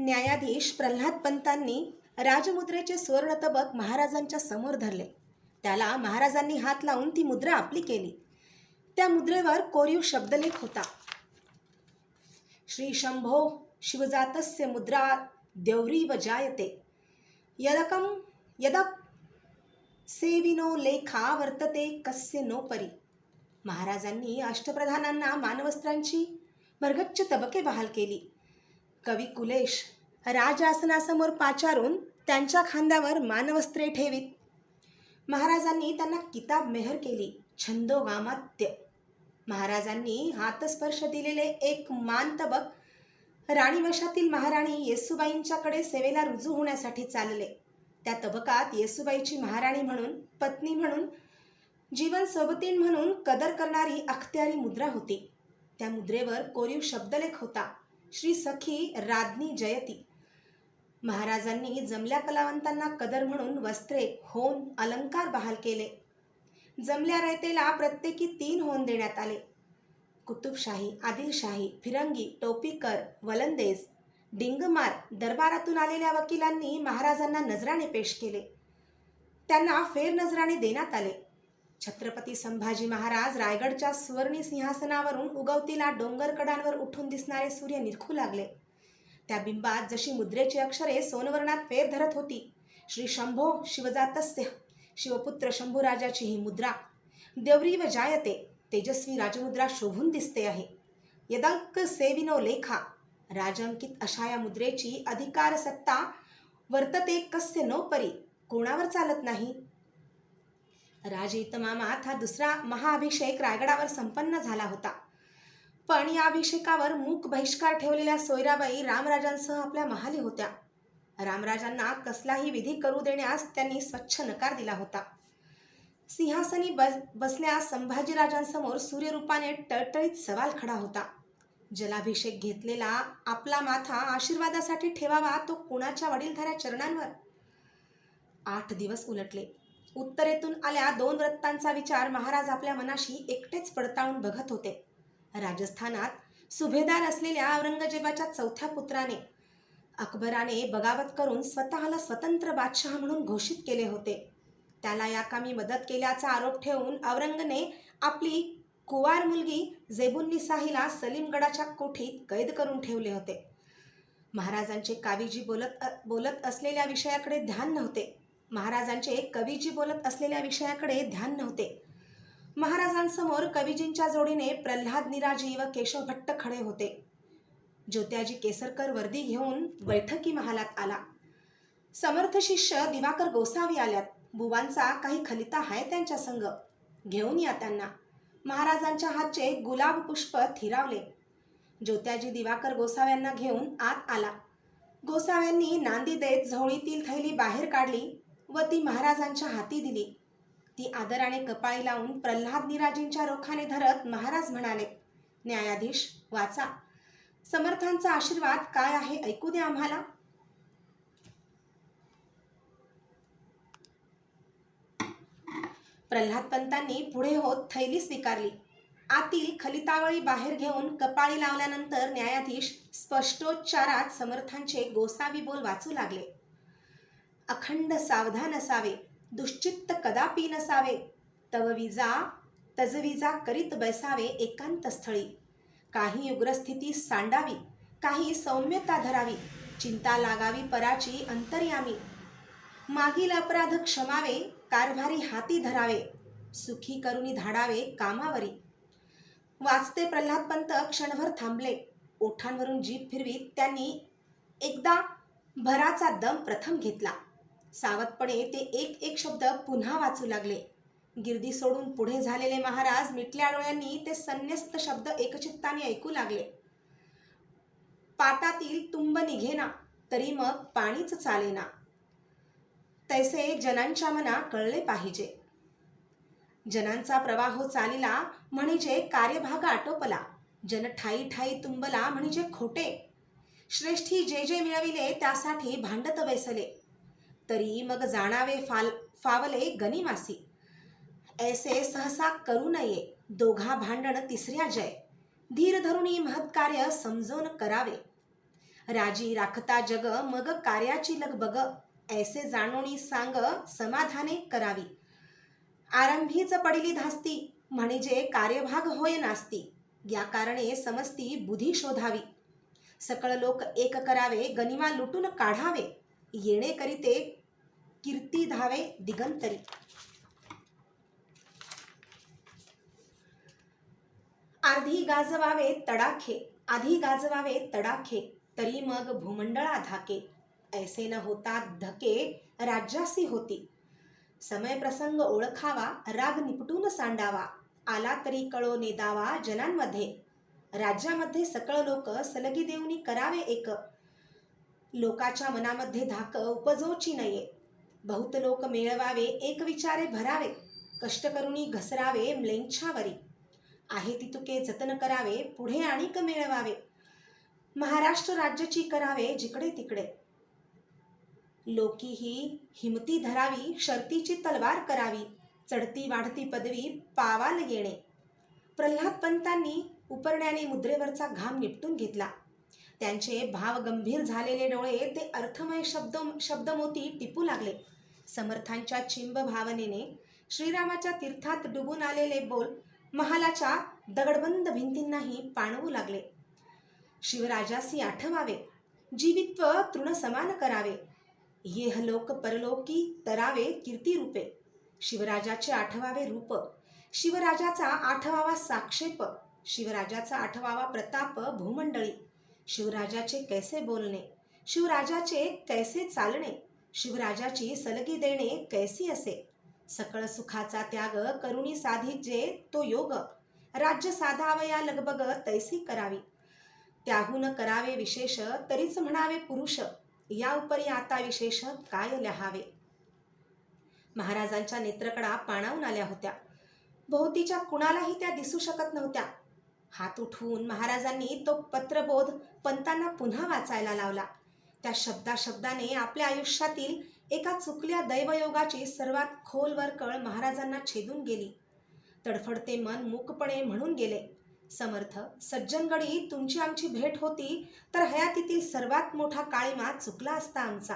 न्यायाधीश प्रल्हाद पंतांनी राजमुद्रेचे सुवर्ण तबक महाराजांच्या समोर धरले. त्याला महाराजांनी हात लावून ती मुद्रा आपली केली. त्या मुद्रेवर कोरीव शब्दलेख होता. श्री शंभो शिवजातस्य मुद्रा देवरी व जायते. यदकम यदा सेविनो लेखा वर्तते कस्य नो परी महाराजांनी अष्टप्रधानांना मानवस्त्रांची भरगच्च तबके बहाल केली. कवी कुलेश राजआसनासमोर पाचारून त्यांच्या खांद्यावर मानवस्त्रे ठेवीत. महाराजांनी त्यांना किताब मेहर केली छंदोगामात्य महाराजांनी हातस्पर्श दिलेले एक मानतबक राणीवशातील महाराणी येसुबाईंच्याकडे सेवेला रुजू होण्यासाठी चालले. त्या तबकात येसुबाईची महाराणी म्हणून पत्नी म्हणून जीवन सोबतीन म्हणून कदर करणारी अखत्यारी मुद्रा होती. त्या मुद्रेवर कोरीव शब्दलेख होता. श्री सखी राज्ञी जयती. महाराजांनी जमल्या कलावंतांना कदर म्हणून वस्त्रे होन अलंकार बहाल केले. जमल्या रयतेला प्रत्येकी तीन होन देण्यात आले. कुतुबशाही आदिलशाही फिरंगी टोपीकर वलंदेज डिंगमार दरबारातून आलेल्या वकिलांनी महाराजांना नजराणे पेश केले. त्यांना फेर नजराणे देण्यात आले. छत्रपती संभाजी महाराज रायगडच्या सुवर्णी सिंहासनावरून उगवतीला डोंगरकडांवर उठून दिसणारे सूर्य निरखू लागले. त्या बिंबात जशी मुद्रेची अक्षरे सोनवर्णात फेर धरत होती श्री शंभो शिवजातस्य शिवपुत्र शंभूराजाची ही मुद्रा. देवरी व जायते तेजस्वी राजमुद्रा शोभून दिसते आहे. यदंक सेविनो लेखा राजांकित अशा या मुद्रेची अधिकार सत्ता वर्तते कस्य नो परी कोणावर चालत नाही? राजइतमामात हा दुसरा महाअभिषेक रायगडावर संपन्न झाला होता. पण या अभिषेकावर मूक बहिष्कार ठेवलेल्या सोयराबाई रामराजांसह आपल्या महाली होत्या. रामराजांना कसलाही विधी करू देण्यास त्यांनी स्वच्छ नकार दिला होता. सिंहासनी बस बसल्या संभाजीराजांसमोर सूर्यरूपाने टळटळीत सवाल खडा होता. जलाभिषेक घेतलेला आपला माथा आशीर्वादासाठी ठेवावा तो कुणाच्या वडीलधाऱ्या चरणांवर? आठ दिवस उलटले. उत्तरेतून आल्या दोन वृत्तांचा विचार महाराज आपल्या मनाशी एकटेच पडताळून बघत होते. राजस्थानात सुभेदार असलेल्या औरंगजेबाच्या चौथ्या पुत्राने अकबराने बगावत करून स्वतःला स्वतंत्र बादशहा म्हणून घोषित केले होते. त्याला या कामी मदत केल्याचा आरोप ठेवून औरंगने आपली कुवार मुलगी जेबुन्निसाहीला सलीमगडाच्या कोठीत कैद करून ठेवले होते. महाराजांचे कावीजी बोलत बोलत असलेल्या विषयाकडे ध्यान नव्हते. महाराजांचे कवीजी बोलत असलेल्या विषयाकडे ध्यान नव्हते. महाराजांसमोर कवीजींच्या जोडीने प्रल्हाद निराजी व केशव भट्ट खडे होते. ज्योत्याजी केसरकर वर्दी घेऊन बैठकी महालात आला. समर्थ शिष्य दिवाकर गोसावी आल्यात. बुवांचा काही खलिता आहे त्यांच्या संग. घेऊन या त्यांना. महाराजांच्या हातचे गुलाब पुष्प थिरावले. ज्योत्याजी दिवाकर गोसाव्यांना घेऊन आत आला. गोसाव्यांनी नांदी देत झोळीतील थैली बाहेर काढली. व ती महाराजांच्या हाती दिली. ती आदराने कपाळी लावून प्रल्हाद निराजींच्या रोखाने धरत महाराज म्हणाले न्यायाधीश वाचा. समर्थांचा आशीर्वाद काय आहे ऐकू द्या आम्हाला. प्रल्हाद पंतांनी पुढे होत थैली स्वीकारली. आतील खलितावळी बाहेर घेऊन कपाळी लावल्यानंतर न्यायाधीश स्पष्टोच्चारात समर्थांचे गोसावी बोल वाचू लागले. अखंड सावधान असावे. दुश्चित्त कदापि नसावे. तव विजा तजविजा करीत बैसावे एकांत स्थळी. काही उग्रस्थिती सांडावी काही सौम्यता धरावी. चिंता लागावी पराची अंतर्यामी. मागील अपराध क्षमावे कारभारी हाती धरावे. सुखी करुणी धाडावे कामावरी. वाचते प्रल्हाद पंत क्षणभर थांबले. ओठांवरून जीभ फिरवीत त्यांनी एकदा भराचा दम प्रथम घेतला. सावधपणे ते एक एक शब्द पुन्हा वाचू लागले. गिर्दी सोडून पुढे झालेले महाराज मिटल्या डोळ्यांनी ते संन्यस्त शब्द एकचित्ताने ऐकू लागले. पाटातील तुंब निघेना तरी मग पाणीच चालेना. तैसे जनांच्या मना कळले पाहिजे. जनांचा प्रवाह चालिला म्हणजे कार्यभाग आटोपला. जन ठाई ठाई तुंबला म्हणजे खोटे. श्रेष्ठी जे जे मिळविले त्यासाठी भांडत बैसले. तरी मग जाणावे फाल फावले गनिमासी. ऐसे सहसा करू नये दोघा भांडण तिसऱ्या जय. धीर धरुणी महत्कार्य समजून करावे. राजी राखता जग मग कार्याची लगबग. ऐसे जाणोनी सांग समाधाने करावी. आरंभीच पडली धास्ती म्हणजे कार्यभाग होय नास्ती. या कारणे समस्ती बुधी शोधावी. सकळ लोक एक करावे गनिमा लुटून काढावे. येणे करीते कीर्ती धावे दिगंतरी. आधी गाजवावे तडाखे आधी गाजवावे तडाखे तरी मग भूमंडळा धाके. ऐसे न होता धके राज्यासी होती. समय प्रसंग ओळखावा राग निपटून सांडावा. आला तरी कळो नेदावा जनांमध्ये. राज्यामध्ये सकळ लोक सलगी देऊनी करावे एक. लोकाच्या मनामध्ये धाक उपजोची नये. बहुत लोक मिळवावे एक विचारे भरावे कष्ट करुणी घसरावे म्लेंछावरी. आहे तितुके जतन करावे पुढे आणिक मिळवावे. महाराष्ट्र राज्याची करावे जिकडे तिकडे. लोकी ही हिमती धरावी शर्तीची तलवार करावी चढती वाढती पदवी पावाल येणे. प्रल्हाद पंतांनी उपरण्याने मुद्रेवरचा घाम निपटून घेतला. त्यांचे भाव गंभीर झालेले डोळे ते अर्थमय शब्द शब्दमोती टिपू लागले. समर्थांच्या चिंब भावनेने श्रीरामाच्या तीर्थात डुबून आलेले बोल महालाच्या दगडबंद भिंतींनाही पाणवू लागले. शिवराजासी आठवावे जीवित्व तृण समान करावे. येहलोक परलोकी तरावे कीर्तिरूपे शिवराजाचे आठवावे रूप. शिवराजाचा आठवावा साक्षेप. शिवराजाचा आठवावा प्रताप भूमंडळी. शिवराजाचे कैसे बोलणे? शिवराजाचे कैसे चालणे? शिवराजाची सलगी देणे कैसी असे? सकळ सुखाचा त्याग करुणी साधी जे तो योग. राज्य साधावया लगबग तैसी करावी. त्याहून करावे विशेष तरीच म्हणावे पुरुष. या उपरी आता विशेष काय लिहावे? महाराजांच्या नेत्रकडा पाणावून आल्या होत्या. भोवतीच्या कुणालाही त्या दिसू शकत नव्हत्या. हात उठवून महाराजांनी तो पत्रबोध पंतांना पुन्हा वाचायला लावला. त्या शब्दा शब्दाने आपल्या आयुष्यातील एका चुकल्या दैवयोगाची सर्वात खोलवर कळ महाराजांना छेदून गेली. तडफडते मन मूकपणे म्हणून गेले. समर्थ सज्जनगडी तुमची आमची भेट होती तर हयातीतील सर्वात मोठा काळीमा चुकला असता आमचा.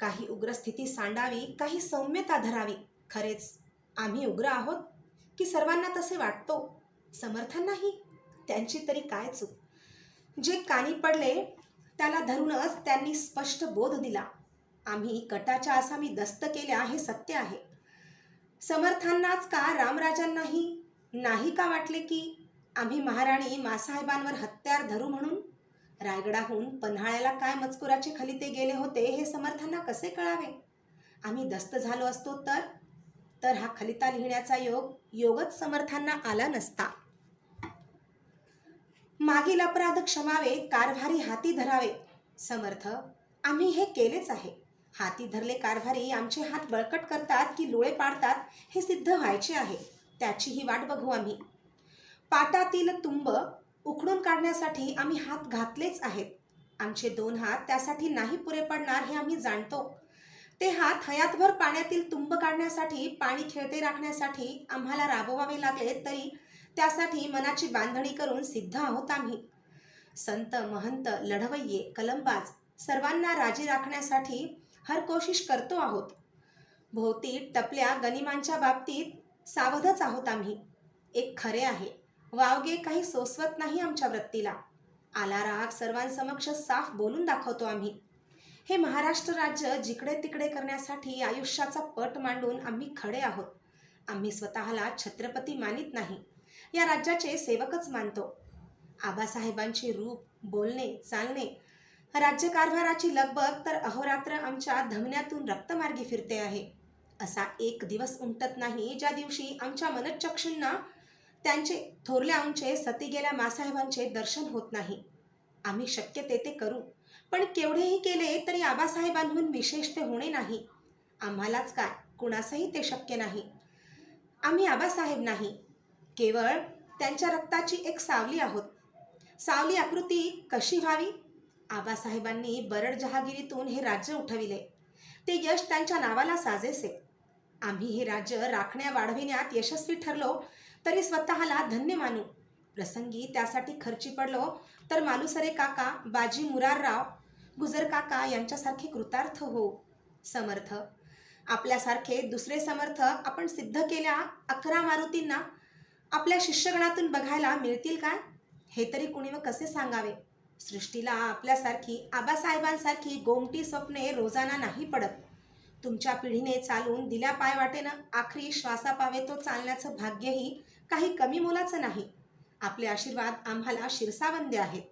काही उग्र स्थिती सांडावी काही सौम्यता धरावी. खरेच आम्ही उग्र आहोत की सर्वांना तसे वाटतो? समर्थांनाही त्यांची तरी काय चूक? जे कानी पडले त्याला धरूनच त्यांनी स्पष्ट बोध दिला. आम्ही कटाच्या आसामी दस्त केल्या हे सत्य आहे. समर्थांनाच का रामराजांनाही? नाही का वाटले की आम्ही महाराणी मासाहेबांवर हत्यार धरू म्हणून? रायगडाहून पन्हाळ्याला काय मजकुराचे खलिते गेले होते हे समर्थांना कसे कळावे? आम्ही दस्त झालो असतो तर? तर हा खलिता लिहिण्याचा योग योगच समर्थांना आला नसता. मागील अपराध क्षमावे कारभारी हाती धरावे. समर्थ आम्ही हे केलेच आहे. हाती धरले कारभारी आमचे हात बळकट करतात की लोळे पाडतात हे सिद्ध व्हायचे आहे. त्याचीही वाट बघू आम्ही. पाटातील तुंब उखडून काढण्यासाठी आम्ही हात घातलेच आहेत. आमचे दोन हात त्यासाठी नाही पुरे पडणार हे आम्ही जाणतो. ते हात हयातभर पाण्यातील तुंब काढण्यासाठी पाणी खेळते राखण्यासाठी आम्हाला राबवावे लागले तरी त्यासाठी मनाची बांधणी करून सिद्ध आहोत आम्ही. संत महंत लढवय्ये कलमबाज सर्वांना राजी राखण्यासाठी हर कोशिश करतो आहोत. भोवती टपल्या गनिमांच्या बाबतीत सावधच आहोत आम्ही. एक खरे आहे वावगे काही सोसवत नाही आमच्या वृत्तीला. आला राग सर्वांसमक्ष साफ बोलून दाखवतो आम्ही. हे महाराष्ट्र राज्य जिकडे तिकडे करण्यासाठी आयुष्याचा पट मांडून आम्ही खडे आहोत. आम्ही स्वतःला छत्रपती मानित नाही. या राज्याचे सेवकच मानतो. आबासाहेबांचे रूप बोलणे चालणे राज्यकारभाराची लगबग तर अहोरात्र आमच्या धमन्यातून रक्तमार्गी फिरते आहे. असा एक दिवस उमटत नाही ज्या दिवशी आमच्या मनचक्षूंना त्यांचे थोरल्या आमचे सती गेल्या मासाहेबांचे दर्शन होत नाही. आम्ही शक्य ते ते करू. पण केवढेही केले तरी आबासाहेबांहून विशेष ते होणे नाही. आम्हालाच काय? कुणासही ते शक्य नाही. आम्ही आबासाहेब नाही. केवळ त्यांच्या रक्ताची एक सावली आहोत. सावली आकृती कशी व्हावी? आबासाहेबांनी बरड जहागिरीतून हे राज्य उठविले. ते यश त्यांच्या नावाला साजेसे. आम्ही हे राज्य राखण्या वाढविण्यात यशस्वी ठरलो तरी स्वतःला धन्य मानू. प्रसंगी त्यासाठी खर्ची पडलो. तर मालुसरे काका बाजी मुरारराव गुजर काका यांच्यासारखे कृतार्थ हो. समर्थ. आपल्यासारखे दुसरे समर्थ आपण सिद्ध केल्या अकरा मारुतींना आपल्या शिष्यगणातून बघायला मिळतील काय? हे तरी कुणी व कसे सांगावे? सृष्टीला आपल्यासारखी आबासाहेबांसारखी गोमटी स्वप्ने रोजाना नाही पडत. तुमच्या पिढीने चालून दिल्या पायवाटेनं आखरी श्वासापावे तो चालण्याचं भाग्यही काही कमी मोलाचं नाही. आपले आशीर्वाद आम्हाला शिरसावंदे आहेत.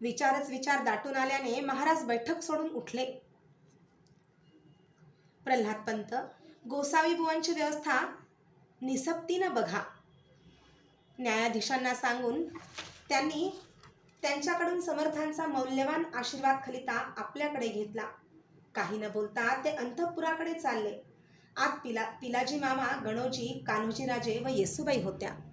विचारच विचार दाटून आल्याने महाराज बैठक सोडून उठले. प्रल्हाद पंत गोसावी बुवांची व्यवस्था निसप्तीनं बघा. न्यायाधीशांना सांगून त्यांनी त्यांच्याकडून समर्थांचा मौल्यवान आशीर्वाद खलिता आपल्याकडे घेतला. काही न बोलता ते अंतपुराकडे चालले. आत पिला पिलाजी मामा गणोजी कान्होजी राजे व येसुबाई होत्या.